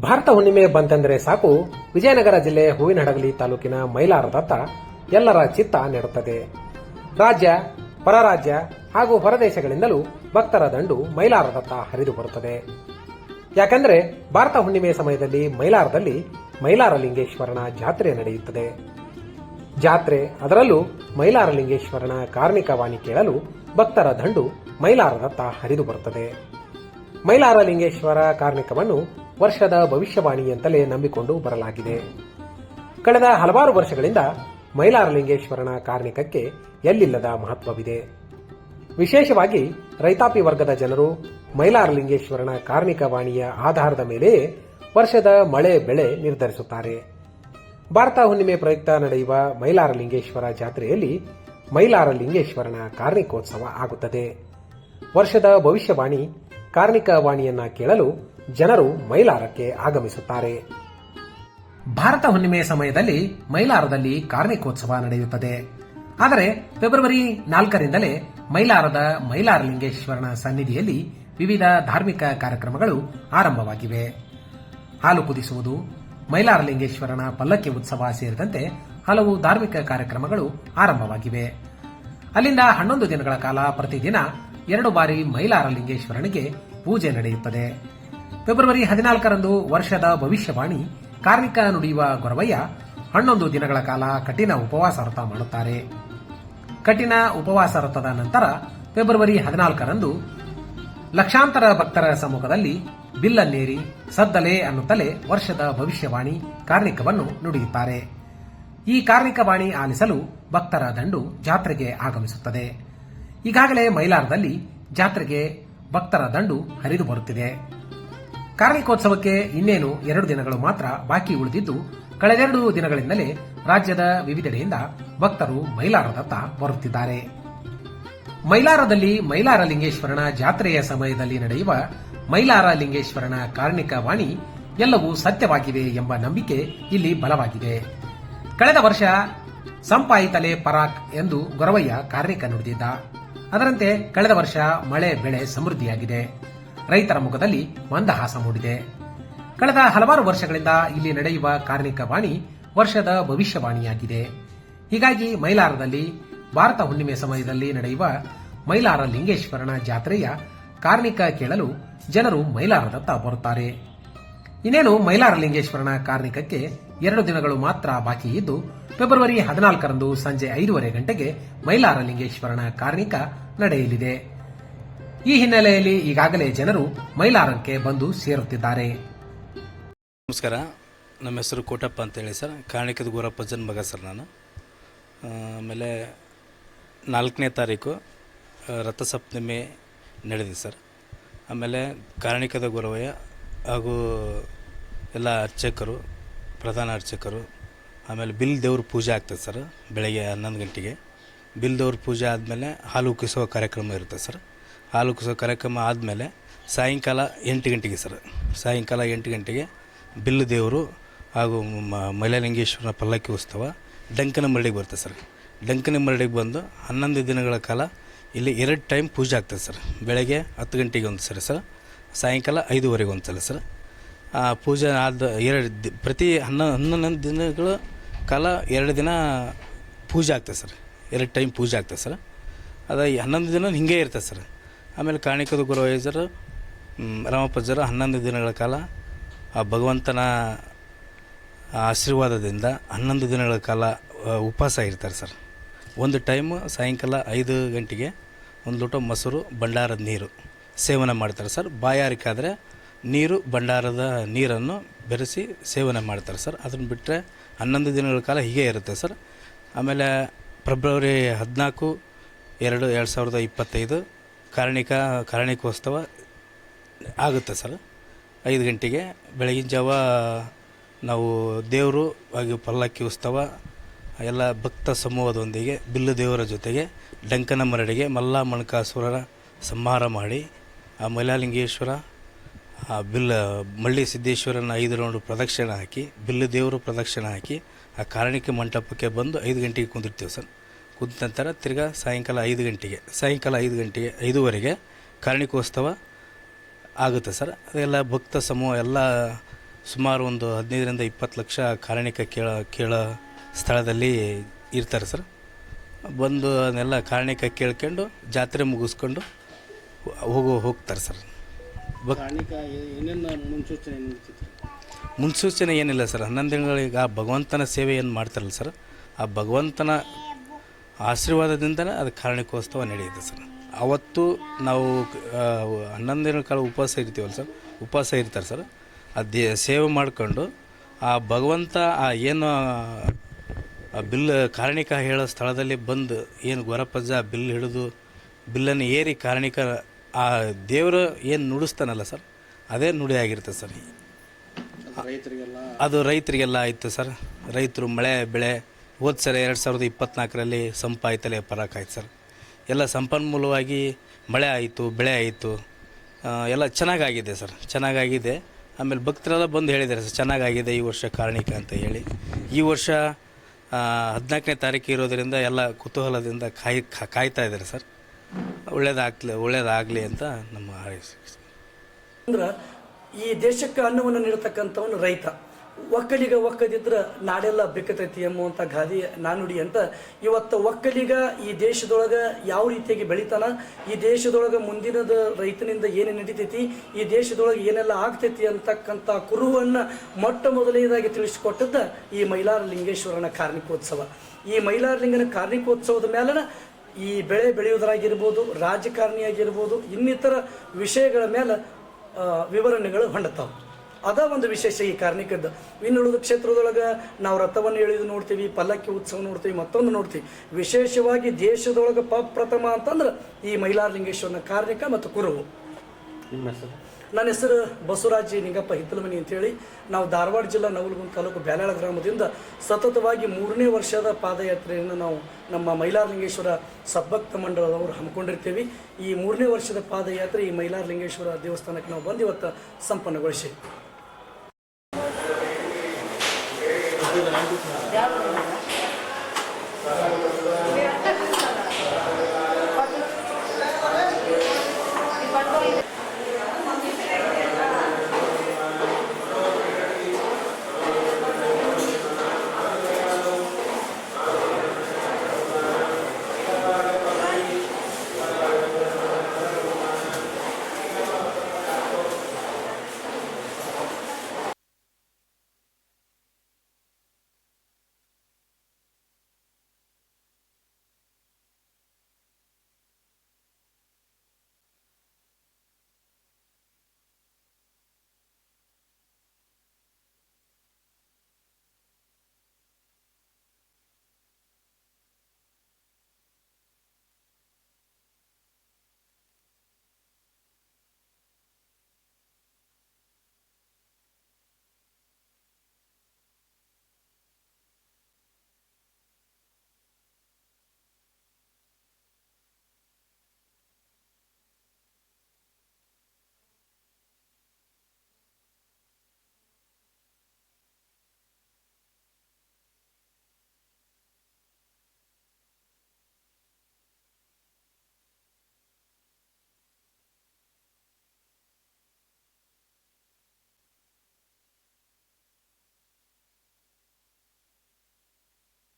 ಭಾರತ ಹುಣ್ಣಿಮೆ ಬಂತೆಂದರೆ ಸಾಕು. ವಿಜಯನಗರ ಜಿಲ್ಲೆ ಹೂವಿನಹಡಗಲಿ ತಾಲೂಕಿನ ಮೈಲಾರದತ್ತ ಎಲ್ಲರ ಚಿತ್ತ ನೆಡುತ್ತದೆ. ರಾಜ್ಯ, ಪರರಾಜ್ಯ ಹಾಗೂ ಹೊರದೇಶಗಳಿಂದಲೂ ಭಕ್ತರ ದಂಡು ಮೈಲಾರದತ್ತ ಹರಿದು ಬರುತ್ತದೆ. ಯಾಕೆಂದರೆ ಭಾರತ ಹುಣ್ಣಿಮೆ ಸಮಯದಲ್ಲಿ ಮೈಲಾರದಲ್ಲಿ ಮೈಲಾರಲಿಂಗೇಶ್ವರನ ಜಾತ್ರೆ ನಡೆಯುತ್ತದೆ. ಜಾತ್ರೆ ಅದರಲ್ಲೂ ಮೈಲಾರಲಿಂಗೇಶ್ವರನ ಕಾರ್ಮಿಕ ವಾಣಿ ಕೇಳಲು ಭಕ್ತರ ದಂಡು ಮೈಲಾರದತ್ತ ಹರಿದು ಬರುತ್ತದೆ. ಮೈಲಾರಲಿಂಗೇಶ್ವರ ಕಾರ್ಮಿಕವನ್ನು ವರ್ಷದ ಭವಿಷ್ಯವಾಣಿ ಅಂತಲೇ ನಂಬಿಕೊಂಡು ಬರಲಾಗಿದೆ. ಕಳೆದ ಹಲವಾರು ವರ್ಷಗಳಿಂದ ಮೈಲಾರಲಿಂಗೇಶ್ವರನ ಕಾರ್ಮಿಕಕ್ಕೆ ಎಲ್ಲಿಲ್ಲದ ಮಹತ್ವವಿದೆ. ವಿಶೇಷವಾಗಿ ರೈತಾಪಿ ವರ್ಗದ ಜನರು ಮೈಲಾರಲಿಂಗೇಶ್ವರನ ಕಾರ್ಮಿಕ ವಾಣಿಯ ಆಧಾರದ ಮೇಲೆಯೇ ವರ್ಷದ ಮಳೆ ಬೆಳೆ ನಿರ್ಧರಿಸುತ್ತಾರೆ. ಭಾರತ ಹುಣ್ಣಿಮೆ ಪ್ರಯುಕ್ತ ನಡೆಯುವ ಮೈಲಾರಲಿಂಗೇಶ್ವರ ಜಾತ್ರೆಯಲ್ಲಿ ಮೈಲಾರಲಿಂಗೇಶ್ವರನ ಕಾರ್ಮಿಕೋತ್ಸವ ಆಗುತ್ತದೆ. ವರ್ಷದ ಭವಿಷ್ಯವಾಣಿ ಕಾರ್ಣಿಕ ವಾಣಿಯನ್ನ ಕೇಳಲು ಜನರು ಮೈಲಾರಕ್ಕೆ ಆಗಮಿಸುತ್ತಾರೆ. ಭಾರತ ಹುಣ್ಣಿಮೆ ಸಮಯದಲ್ಲಿ ಮೈಲಾರದಲ್ಲಿ ಕಾರ್ಮಿಕೋತ್ಸವ ನಡೆಯುತ್ತದೆ. ಆದರೆ ಫೆಬ್ರವರಿ ನಾಲ್ಕರಿಂದಲೇ ಮೈಲಾರದ ಮೈಲಾರಲಿಂಗೇಶ್ವರನ ಸನ್ನಿಧಿಯಲ್ಲಿ ವಿವಿಧ ಧಾರ್ಮಿಕ ಕಾರ್ಯಕ್ರಮಗಳು ಆರಂಭವಾಗಿವೆ. ಹಾಲು ಕುದಿಸುವುದು, ಮೈಲಾರಲಿಂಗೇಶ್ವರನ ಪಲ್ಲಕ್ಕಿ ಉತ್ಸವ ಸೇರಿದಂತೆ ಹಲವು ಧಾರ್ಮಿಕ ಕಾರ್ಯಕ್ರಮಗಳು ಆರಂಭವಾಗಿವೆ. ಅಲ್ಲಿಂದ ಹನ್ನೊಂದು ದಿನಗಳ ಕಾಲ ಪ್ರತಿದಿನ ಎರಡು ಬಾರಿ ಮೈಲಾರಲಿಂಗೇಶ್ವರನಿಗೆ ಪೂಜೆ ನಡೆಯುತ್ತದೆ. ಫೆಬ್ರವರಿ ಹದಿನಾಲ್ಕರಂದು ವರ್ಷದ ಭವಿಷ್ಯವಾಣಿ, ಕಾರ್ಮಿಕ ನುಡಿಯುವ ಗೊರವಯ್ಯ ಹನ್ನೊಂದು ದಿನಗಳ ಕಾಲ ಕಠಿಣ ಉಪವಾಸ ವ್ರತ ಮಾಡುತ್ತಾರೆ. ಕಠಿಣ ಉಪವಾಸ ವ್ರತದ ನಂತರ ಫೆಬ್ರವರಿ ಹದಿನಾಲ್ಕರಂದು ಲಕ್ಷಾಂತರ ಭಕ್ತರ ಸಮ್ಮುಖದಲ್ಲಿ ಬಿಲ್ಲನ್ನೇರಿ, ಸದ್ದಲೆ ಅನ್ನುತ್ತಲೇ ವರ್ಷದ ಭವಿಷ್ಯವಾಣಿ ಕಾರ್ಣಿಕವನ್ನು ನುಡಿಯುತ್ತಾರೆ. ಈ ಕಾರ್ಣಿಕ ವಾಣಿ ಆಲಿಸಲು ಭಕ್ತರ ದಂಡು ಜಾತ್ರೆಗೆ ಆಗಮಿಸುತ್ತದೆ. ಈಗಾಗಲೇ ಮೈಲಾರದಲ್ಲಿ ಜಾತ್ರೆಗೆ ಭಕ್ತರ ದಂಡು ಹರಿದು ಬರುತ್ತಿದೆ. ಕಾರ್ಣಿಕೋತ್ಸವಕ್ಕೆ ಇನ್ನೇನು ಎರಡು ದಿನಗಳು ಮಾತ್ರ ಬಾಕಿ ಉಳಿದಿದ್ದು, ಕಳೆದೆರಡು ದಿನಗಳಿಂದಲೇ ರಾಜ್ಯದ ವಿವಿಧೆಡೆಯಿಂದ ಭಕ್ತರು ಮೈಲಾರದತ್ತ ಬರುತ್ತಿದ್ದಾರೆ. ಮೈಲಾರದಲ್ಲಿ ಮೈಲಾರ ಲಿಂಗೇಶ್ವರನ ಜಾತ್ರೆಯ ಸಮಯದಲ್ಲಿ ನಡೆಯುವ ಮೈಲಾರ ಲಿಂಗೇಶ್ವರನ ಕಾರ್ಣಿಕ ವಾಣಿ ಎಲ್ಲವೂ ಸತ್ಯವಾಗಿವೆ ಎಂಬ ನಂಬಿಕೆ ಇಲ್ಲಿ ಬಲವಾಗಿದೆ. ಕಳೆದ ವರ್ಷ ಸಂಪಾಯಿತಲೆ ಪರಾಕ್ ಎಂದು ಗೊರವಯ್ಯ ಕಾರ್ಣಿಕ ನುಡಿದಿದ್ದ. ಅದರಂತೆ ಕಳೆದ ವರ್ಷ ಮಳೆ ಬೆಳೆ ಸಮೃದ್ಧಿಯಾಗಿದೆ. ರೈತರ ಮುಖದಲ್ಲಿ ಮಂದಹಾಸ ಮೂಡಿದೆ. ಕಳೆದ ಹಲವಾರು ವರ್ಷಗಳಿಂದ ಇಲ್ಲಿ ನಡೆಯುವ ಕಾರ್ಮಿಕ ವಾಣಿ ವರ್ಷದ ಭವಿಷ್ಯವಾಣಿಯಾಗಿದೆ ಹೀಗಾಗಿ ಮೈಲಾರದಲ್ಲಿ, ಭಾರತ ಹುಣ್ಣಿಮೆ ಸಮಯದಲ್ಲಿ ನಡೆಯುವ ಮೈಲಾರ ಲಿಂಗೇಶ್ವರನ ಜಾತ್ರೆಯ ಕಾರ್ಣಿಕ ಕೇಳಲು ಜನರು ಮೈಲಾರದತ್ತ ಬರುತ್ತಾರೆ. ಇನ್ನೇನು ಮೈಲಾರ ಲಿಂಗೇಶ್ವರನ ಕಾರ್ಣಿಕಕ್ಕೆ ಎರಡು ದಿನಗಳು ಮಾತ್ರ ಬಾಕಿ ಇದ್ದು, ಫೆಬ್ರವರಿ ಹದಿನಾಲ್ಕರಂದು ಸಂಜೆ ಐದೂವರೆ ಗಂಟೆಗೆ ಮೈಲಾರ ಲಿಂಗೇಶ್ವರನ ಕಾರ್ಣಿಕ ನಡೆಯಲಿದೆ. ಈ ಹಿನ್ನೆಲೆಯಲ್ಲಿ ಈಗಾಗಲೇ ಜನರು ಮೈಲಾರಕ್ಕೆ ಬಂದು ಸೇರುತ್ತಿದ್ದಾರೆ. ನಮಸ್ಕಾರ. ನಮ್ಮ ಹೆಸರು ಕೋಟಪ್ಪ ಅಂತೇಳಿ ಸರ್. ಕಾಣಿಕದ ಗೋರಪ್ಪಜ್ಜನ ಮಗ ಸರ್ ನಾನು. ಆಮೇಲೆ ನಾಲ್ಕನೇ ತಾರೀಕು ರಥಸಪ್ತಮಿ ನಡೆದಿದೆ ಸರ್. ಆಮೇಲೆ ಕಾರಣಿಕದ ಗುರವಯ್ಯ ಹಾಗೂ ಎಲ್ಲ ಅರ್ಚಕರು, ಪ್ರಧಾನ ಅರ್ಚಕರು, ಆಮೇಲೆ ಬಿಲ್ ದೇವ್ರ ಪೂಜೆ ಆಗ್ತದೆ ಸರ್, ಬೆಳಗ್ಗೆ ಹನ್ನೊಂದು ಗಂಟೆಗೆ. ಬಿಲ್ ದೇವ್ರ ಪೂಜೆ ಆದಮೇಲೆ ಹಾಲು ಉಕ್ಕಿಸುವ ಕಾರ್ಯಕ್ರಮ ಇರುತ್ತೆ ಸರ್. ಹಾಲು ಕಾರ್ಯಕ್ರಮ ಆದಮೇಲೆ ಸಾಯಂಕಾಲ ಎಂಟು ಗಂಟೆಗೆ ಸರ್. ಸಾಯಂಕಾಲ ಎಂಟು ಗಂಟೆಗೆ ಬಿಲ್ಲು ದೇವರು ಹಾಗೂ ಮೈಲಾಲಿಂಗೇಶ್ವರನ ಪಲ್ಲಕ್ಕಿ ಉತ್ಸವ ಡಂಕನ ಮರಡಿಗೆ ಬರುತ್ತೆ ಸರ್. ಡಂಕನ ಮರಡಿಗೆ ಬಂದು ಹನ್ನೊಂದು ದಿನಗಳ ಕಾಲ ಇಲ್ಲಿ ಎರಡು ಟೈಮ್ ಪೂಜೆ ಆಗ್ತದೆ ಸರ್. ಬೆಳಗ್ಗೆ ಹತ್ತು ಗಂಟೆಗೆ ಒಂದು ಸರಿ ಸರ್. ಸಾಯಂಕಾಲ ಐದುವರೆಗೆ ಒಂದು ಸಲ ಸರ್. ಆ ಪೂಜೆ ಆದ ಎರಡು ದಿ- ಪ್ರತಿ ಹನ್ನ, ಹನ್ನೊಂದು ದಿನಗಳ ಕಾಲ ಎರಡು ದಿನ ಪೂಜೆ ಆಗ್ತದೆ ಸರ್. ಎರಡು ಟೈಮ್ ಪೂಜೆ ಆಗ್ತದೆ ಸರ್. ಅದು ಹನ್ನೊಂದು ದಿನ ಹಿಂಗೆ ಇರ್ತದೆ ಸರ್. ಆಮೇಲೆ ಕಾಣಿಕದ ಗುರುವೈಸರು ರಾಮಪ್ಪಜ್ಜರು ಹನ್ನೊಂದು ದಿನಗಳ ಕಾಲ ಆ ಭಗವಂತನ ಆಶೀರ್ವಾದದಿಂದ ಹನ್ನೊಂದು ದಿನಗಳ ಕಾಲ ಉಪವಾಸ ಇರ್ತಾರೆ ಸರ್. ಒಂದು ಟೈಮು ಸಾಯಂಕಾಲ ಐದು ಗಂಟೆಗೆ ಒಂದು ಲೋಟ ಮೊಸರು, ಭಂಡಾರದ ನೀರು ಸೇವನೆ ಮಾಡ್ತಾರೆ ಸರ್. ಬಾಯಾರಿಕಾದರೆ ನೀರು, ಭಂಡಾರದ ನೀರನ್ನು ಬೆರೆಸಿ ಸೇವನೆ ಮಾಡ್ತಾರೆ ಸರ್. ಅದನ್ನು ಬಿಟ್ಟರೆ ಹನ್ನೊಂದು ದಿನಗಳ ಕಾಲ ಹೀಗೆ ಇರುತ್ತೆ ಸರ್. ಆಮೇಲೆ ಫೆಬ್ರವರಿ ಹದಿನಾಲ್ಕು, ಎರಡು ಎರಡು ಸಾವಿರದ ಇಪ್ಪತ್ತೈದು ಕಾರಣಿಕ, ಕಾರಣಿಕೋತ್ಸವ ಆಗುತ್ತೆ ಸರ್. ಐದು ಗಂಟೆಗೆ ಬೆಳಗಿನ ಜಾವ ನಾವು ದೇವರು ಹಾಗೆ ಪಲ್ಲಕ್ಕಿ ಉತ್ಸವ, ಎಲ್ಲ ಭಕ್ತ ಸಮೂಹದೊಂದಿಗೆ ಬಿಲ್ಲು ದೇವರ ಜೊತೆಗೆ ಡಂಕನ ಮರಡಿಗೆ ಮಲ್ಲ ಮಣಕಾಸುರರ ಸಂಹಾರ ಮಾಡಿ, ಆ ಮೈಲಾಲಿಂಗೇಶ್ವರ, ಆ ಬಿಲ್ಲ ಮಳ್ಳಿ ಸಿದ್ದೇಶ್ವರನ ಐದು ರೌಂಡ್ ಪ್ರದಕ್ಷಿಣೆ ಹಾಕಿ, ಬಿಲ್ಲು ದೇವರು ಪ್ರದಕ್ಷಿಣೆ ಹಾಕಿ, ಆ ಕಾರಣಿಕ ಮಂಟಪಕ್ಕೆ ಬಂದು ಐದು ಗಂಟೆಗೆ ಕುಂದಿರ್ತೀವಿ ಸರ್. ಕುಂತ ನಂತರ ತಿರ್ಗಾ ಸಾಯಂಕಾಲ ಐದು ಗಂಟೆಗೆ ಸಾಯಂಕಾಲ ಐದು ಗಂಟೆಗೆ ಐದೂವರೆಗೆ ಕಾರಣಿಕೋತ್ಸವ ಆಗುತ್ತೆ ಸರ್. ಅದೆಲ್ಲ ಭಕ್ತ ಸಮೂಹ ಎಲ್ಲ ಸುಮಾರು ಒಂದು ಹದಿನೈದರಿಂದ ಇಪ್ಪತ್ತು ಲಕ್ಷ ಕಾರಣಿಕ ಕೇಳ ಕೇಳೋ ಸ್ಥಳದಲ್ಲಿ ಇರ್ತಾರೆ ಸರ್. ಬಂದು ಅದನ್ನೆಲ್ಲ ಕಾರಣಿಕ ಕೇಳ್ಕೊಂಡು ಜಾತ್ರೆ ಮುಗಿಸ್ಕೊಂಡು ಹೋಗೋ ಹೋಗ್ತಾರೆ ಸರ್. ಕಾರಣಿಕ ಏನೇನು ಮುನ್ಸೂಚನೆ ಮುನ್ಸೂಚನೆ ಏನಿಲ್ಲ ಸರ್. ಹನ್ನೊಂದು ದಿನಗಳಿಗೆ ಆ ಭಗವಂತನ ಸೇವೆ ಏನು ಮಾಡ್ತಾರಲ್ಲ ಸರ್ ಆ ಭಗವಂತನ ಆಶೀರ್ವಾದದಿಂದನೇ ಅದು ಕಾರಣಿಕೋತ್ಸವ ನಡೆಯುತ್ತೆ ಸರ್. ಅವತ್ತು ನಾವು ಹನ್ನೊಂದು ದಿನಗಳ ಕಾಲ ಉಪವಾಸ ಇರ್ತೀವಲ್ಲ ಸರ್ ಉಪವಾಸ ಇರ್ತಾರೆ ಸರ್. ಅದು ಸೇವೆ ಮಾಡಿಕೊಂಡು ಆ ಭಗವಂತ ಆ ಏನು ಆ ಬಿಲ್ ಕಾರಣಿಕ ಹೇಳೋ ಸ್ಥಳದಲ್ಲಿ ಬಂದು ಏನು ಗೊರಪಜ್ಜ ಬಿಲ್ ಹಿಡಿದು ಬಿಲ್ಲನ್ನು ಏರಿ ಕಾರಣಿಕ ಆ ದೇವರು ಏನು ನುಡಿಸ್ತಾನಲ್ಲ ಸರ್ ಅದೇ ನುಡಿ ಆಗಿರುತ್ತೆ ಸರ್. ಅದು ರೈತರಿಗೆಲ್ಲ ಆಯಿತು ಸರ್. ರೈತರು ಮಳೆ ಬೆಳೆ ಹೋದ ಸಲ ಎರಡು ಸಾವಿರದ ಇಪ್ಪತ್ನಾಲ್ಕರಲ್ಲಿ ಆಯ್ತಲ್ಲ ಪರಾಕ್ ಆಯ್ತು ಸರ್. ಎಲ್ಲ ಸಂಪನ್ಮೂಲವಾಗಿ ಮಳೆ ಆಯಿತು, ಬೆಳೆ ಆಯಿತು. ಎಲ್ಲ ಚೆನ್ನಾಗಾಗಿದೆ ಸರ್, ಚೆನ್ನಾಗಾಗಿದೆ. ಆಮೇಲೆ ಭಕ್ತರೆಲ್ಲ ಬಂದು ಹೇಳಿದ್ದಾರೆ ಸರ್, ಚೆನ್ನಾಗಾಗಿದೆ ಈ ವರ್ಷ ಕಾರಣಿಕ ಅಂತ ಹೇಳಿ. ಈ ವರ್ಷ ಹದಿನಾಲ್ಕನೇ ತಾರೀಕು ಇರೋದರಿಂದ ಎಲ್ಲ ಕುತೂಹಲದಿಂದ ಕಾಯ್ ಕಾಯ್ತಾ ಇದ್ದಾರೆ ಸರ್. ಒಳ್ಳೇದಾಗ್ಲಿ, ಒಳ್ಳೇದಾಗಲಿ ಅಂತ ನಮ್ಮ ಹಾರೈಕೆ ಅಂದ್ರೆ ಈ ದೇಶಕ್ಕೆ ಅನ್ನವನ್ನು ನೀಡತಕ್ಕಂಥವನು ರೈತ. ಒಕ್ಕಲಿಗ ಒಕ್ಕದಿದ್ರ ನಾಡೆಲ್ಲ ಬೆಕ್ಕತೈತಿ ಎಂಬುವಂಥ ಗಾದಿ ನಾನುಡಿ ಅಂತ. ಇವತ್ತು ಒಕ್ಕಲಿಗ ಈ ದೇಶದೊಳಗೆ ಯಾವ ರೀತಿಯಾಗಿ ಬೆಳಿತಾನ? ಈ ದೇಶದೊಳಗೆ ಮುಂದಿನದ ರೈತನಿಂದ ಏನೇನು ನಡೀತೈತಿ? ಈ ದೇಶದೊಳಗೆ ಏನೆಲ್ಲ ಆಗ್ತೈತಿ ಅಂತಕ್ಕಂಥ ಕುರುಹನ್ನ ಮೊಟ್ಟ ಮೊದಲನೇದಾಗಿ ತಿಳಿಸಿಕೊಟ್ಟದ್ದ ಈ ಮೈಲಾರ ಲಿಂಗೇಶ್ವರನ ಕಾರ್ಣಿಕೋತ್ಸವ. ಈ ಮೈಲಾರ ಲಿಂಗನ ಕಾರ್ಣಿಕೋತ್ಸವದ ಮೇಲನ ಈ ಬೆಳೆ ಬೆಳೆಯುವುದರಾಗಿರ್ಬೋದು, ರಾಜಕಾರಣಿಯಾಗಿರ್ಬೋದು, ಇನ್ನಿತರ ವಿಷಯಗಳ ಮೇಲೆ ವಿವರಣೆಗಳು ಹೊಂಡತಾವೆ. ಅದ ಒಂದು ವಿಶೇಷ ಈ ಕಾರ್ಣಿಕದ್ದು. ಇನ್ನುಳಿದ ಕ್ಷೇತ್ರದೊಳಗೆ ನಾವು ರಥವನ್ನು ಎಳೆದು ನೋಡ್ತೀವಿ ಪಲ್ಲಕ್ಕಿ ಉತ್ಸವ ನೋಡ್ತೀವಿ ಮತ್ತೊಂದು ನೋಡ್ತೀವಿ. ವಿಶೇಷವಾಗಿ ದೇಶದೊಳಗೆ ಪ ಪ್ರಥಮ ಅಂತಂದ್ರೆ ಈ ಮೈಲಾರಲಿಂಗೇಶ್ವರನ ಕಾರ್ಣಿಕ ಮತ್ತು ಕುರುವು ನಿಮ್ಮ ಹೆಸರು? ನನ್ನ ಹೆಸರು ಬಸವರಾಜ್ ನಿಂಗಪ್ಪ ಹಿತ್ತಲಮನಿ ಅಂತೇಳಿ. ನಾವು ಧಾರವಾಡ ಜಿಲ್ಲಾ ನವಲಗುಂದ ತಾಲೂಕು ಬ್ಯಾಲಾಳ ಗ್ರಾಮದಿಂದ ಸತತವಾಗಿ ಮೂರನೇ ವರ್ಷದ ಪಾದಯಾತ್ರೆಯನ್ನು ನಾವು ನಮ್ಮ ಮೈಲಾರಲಿಂಗೇಶ್ವರ ಸದ್ಭಕ್ತ ಮಂಡಳದವರು ಹಮ್ಮಿಕೊಂಡಿರ್ತೀವಿ. ಈ ಮೂರನೇ ವರ್ಷದ ಪಾದಯಾತ್ರೆ ಈ ಮೈಲಾರಲಿಂಗೇಶ್ವರ ದೇವಸ್ಥಾನಕ್ಕೆ ನಾವು ಬಂದು ಇವತ್ತು ಸಂಪನ್ನಗೊಳಿಸಿ.